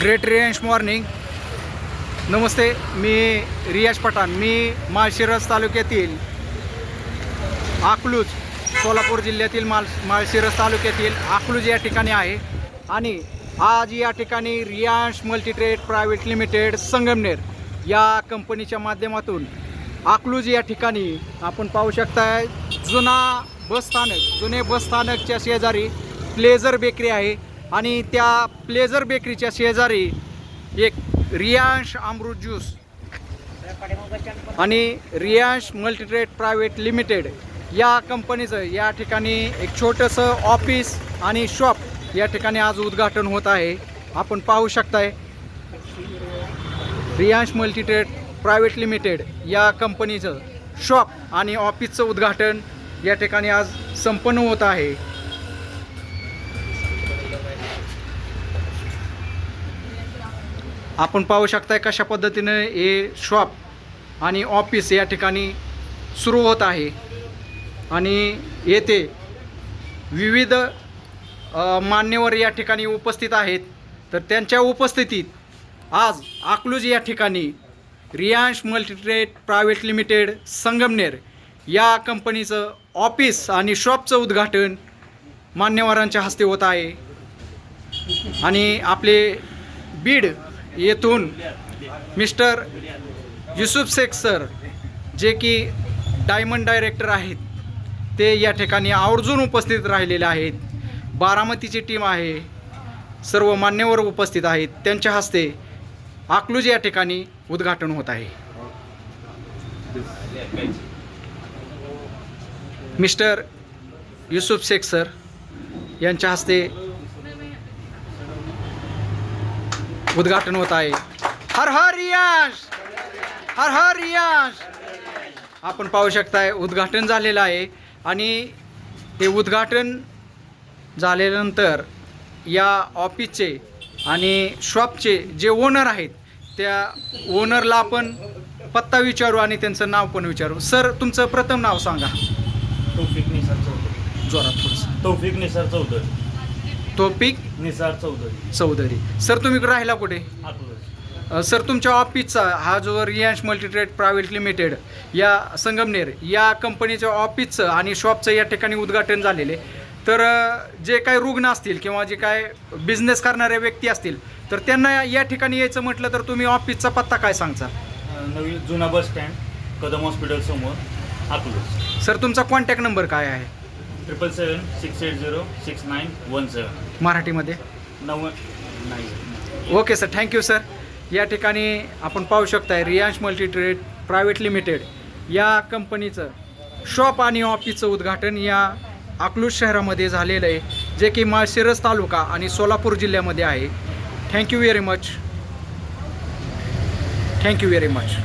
Great Riyansh morning. नमस्ते मी रियाज पठाण. मी माळशिरस तालुक्यातील अकलूज सोलापूर जिल्ह्यातील माल माळशिरस तालुक्यातील अकलूज या ठिकाणी आहे. आणि आज या ठिकाणी Riyansh multitrade private limited Sangamner या कंपनीच्या माध्यमातून अकलूज या ठिकाणी आपण पाहू शकताय जुना बसस्थानक जुने बसस्थानकच्या शेजारी प्लेझर बेकरी आहे. आणि त्या प्लेझर बेकरीच्या शेजारी एक रियांश अमृत ज्यूस आणि रियांश मल्टीट्रेड प्रायव्हेट लिमिटेड या कंपनीचं या ठिकाणी एक छोटंसं ऑफिस आणि शॉप या ठिकाणी आज उद्घाटन होत आहे. आपण पाहू शकताय. रियांश मल्टीट्रेड प्रायव्हेट लिमिटेड या कंपनीचं शॉप आणि ऑफिसचं उद्घाटन या ठिकाणी आज संपन्न होत आहे. आपण पाहू शकताय कशा पद्धतीनं हे शॉप आणि ऑफिस या ठिकाणी सुरू होत आहे. आणि येथे विविध मान्यवर या ठिकाणी उपस्थित आहेत. तर त्यांच्या उपस्थितीत आज अकलूज या ठिकाणी Riyansh multitrade private limited Sangamner या कंपनीचं ऑफिस आणि शॉपचं उद्घाटन मान्यवरांच्या हस्ते होत आहे. आणि आपले बीड येथून मिस्टर युसुफ शेख सर जे की डायमंड डायरेक्टर आहेत ते या ठिकाणी आवर्जून उपस्थित राहिलेले आहेत. बारामतीची टीम आहे सर्व मान्यवर उपस्थित आहेत. त्यांच्या हस्ते अकलूज या ठिकाणी उद्घाटन होत आहे. मिस्टर युसुफ शेख सर यांच्या हस्ते उद्घाटन होत आहे. हर हर रियाश हर हर रियाश आपण पाहू शकताय उद्घाटन झालेलं आहे. आणि ते उद्घाटन झाल्यानंतर या ऑफिसचे आणि शॉपचे जे ओनर आहेत त्या ओनरला आपण पत्ता विचारू आणि त्यांचं नाव पण विचारू. सर तुमचं प्रथम नाव सांगा. तौफिक निसार चौधरी. जोरात थोडंसं. तौफिक निसार चौधरी. तोपिक निसार चौधरी. चौधरी. सर तुम्ही राहिला कुठे? अ, सर तुमच्या ऑफिसचा हा जो रियांश मल्टीट्रेड प्रायव्हेट लिमिटेड या संगमनेर या कंपनीच्या ऑफिसचं आणि शॉपचं या ठिकाणी उद्घाटन झालेले तर अ, जे काही रुग्ण असतील किंवा जे काय बिझनेस करणाऱ्या व्यक्ती असतील तर त्यांना या ठिकाणी यायचं म्हटलं तर तुम्ही ऑफिसचा पत्ता काय सांगचा अं, नवी जुना बस स्टँड कदम हॉस्पिटल समोर अकलूज. सर तुमचा कॉन्टॅक्ट नंबर काय आहे? Triple seven six eight zero six nine one seven मराठीमध्ये? नव्वद नाही. ओके सर थँक्यू सर या ठिकाणी आपण पाहू शकताय रियांश मल्टीट्रेड प्रायव्हेट लिमिटेड या कंपनीचं शॉप आणि ऑफिसचं उद्घाटन या अकलूज शहरामध्ये झालेलं आहे जे की माळशिरस तालुका आणि सोलापूर जिल्ह्यामध्ये आहे. Thank you very much thank you very much